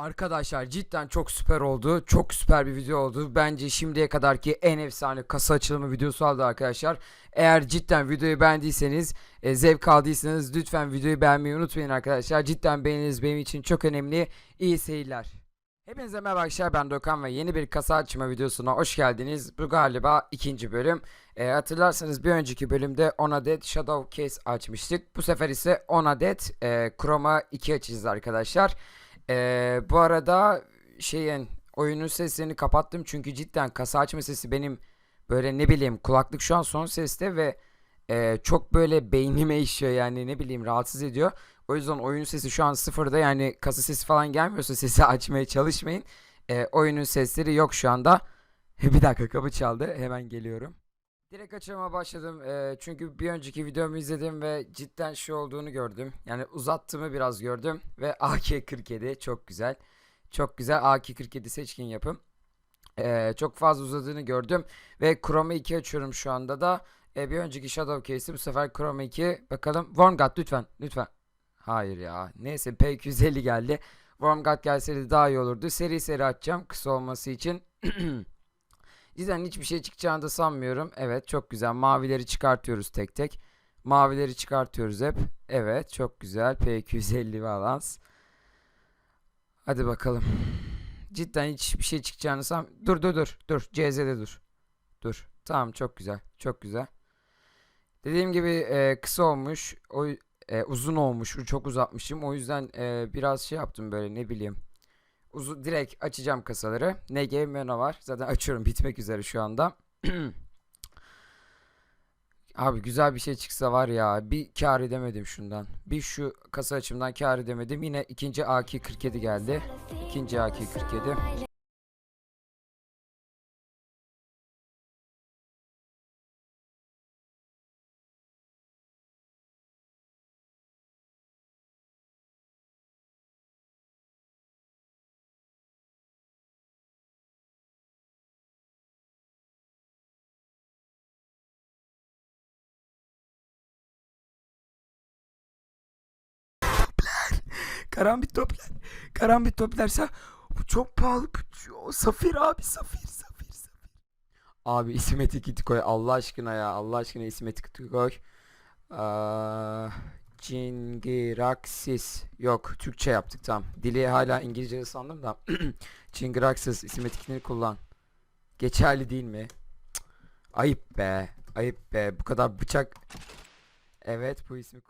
Arkadaşlar cidden çok süper oldu. Çok süper bir video oldu. Bence şimdiye kadarki en efsane kasa açılımı videosu oldu arkadaşlar. Eğer cidden videoyu beğendiyseniz, e, zevk aldıysanız lütfen videoyu beğenmeyi unutmayın arkadaşlar. Cidden beğeniniz benim için çok önemli. İyi seyirler. Hepinize merhaba arkadaşlar ben Dokan ve yeni bir kasa açma videosuna hoş geldiniz. Bu galiba ikinci bölüm. E, hatırlarsanız bir önceki bölümde 10 adet Shadow Case açmıştık. Bu sefer ise 10 adet e, Chroma 2 açacağız arkadaşlar. Ee, bu arada şeyin oyunun seslerini kapattım çünkü cidden kasa açma sesi benim böyle ne bileyim kulaklık şu an son seste ve e, çok böyle beynime işiyor yani ne bileyim rahatsız ediyor. O yüzden oyunun sesi şu an sıfırda yani kasa sesi falan gelmiyorsa sesi açmaya çalışmayın. Ee, oyunun sesleri yok şu anda. Bir dakika kapı çaldı hemen geliyorum. Direkt açıma başladım Ee, çünkü bir önceki videomu izledim ve cidden şey olduğunu gördüm. Yani uzattığımı biraz gördüm ve AK-47 çok güzel. Çok güzel AK-47 seçkin yapım. Ee, çok fazla uzadığını gördüm ve Chroma 2 açıyorum şu anda da. Ee, bir önceki Shadow Case'i bu sefer Chroma 2. Bakalım Wormgat lütfen lütfen. Hayır ya. Neyse P250 geldi. Wormgat gelseydi daha iyi olurdu. Seri seri açacağım kısa olması için. Cidden hiçbir şey çıkacağını da sanmıyorum. Evet çok güzel. Mavileri çıkartıyoruz tek tek. Mavileri çıkartıyoruz hep. Evet çok güzel. P250 balans. Hadi bakalım. Cidden hiçbir şey çıkacağını san... Dur dur dur. Dur. CZ'de dur. Dur. Tamam çok güzel. Çok güzel. Dediğim gibi e, kısa olmuş. O e, uzun olmuş. Çok uzatmışım. O yüzden e, biraz şey yaptım böyle ne bileyim. Uzun direkt açacağım kasaları. Ne game Meno var. Zaten açıyorum bitmek üzere şu anda. Abi güzel bir şey çıksa var ya bir kar edemedim şundan. Bir şu kasa açımdan kar edemedim. Yine ikinci AK-47 geldi. İkinci AK-47. Karambit toplar. Karambit toplarsa bu çok pahalı. Bu- Safir abi safir safir safir. Abi isime tikiti koy Allah aşkına ya Allah aşkına isime tikiti koy. Aa, Cingiraxis. Yok Türkçe yaptık tamam. Dili hala İngilizce sandım da. Cingiraxis isime tikitini kullan. Geçerli değil mi? Ayıp be. Ayıp be. Bu kadar bıçak. Evet bu ismi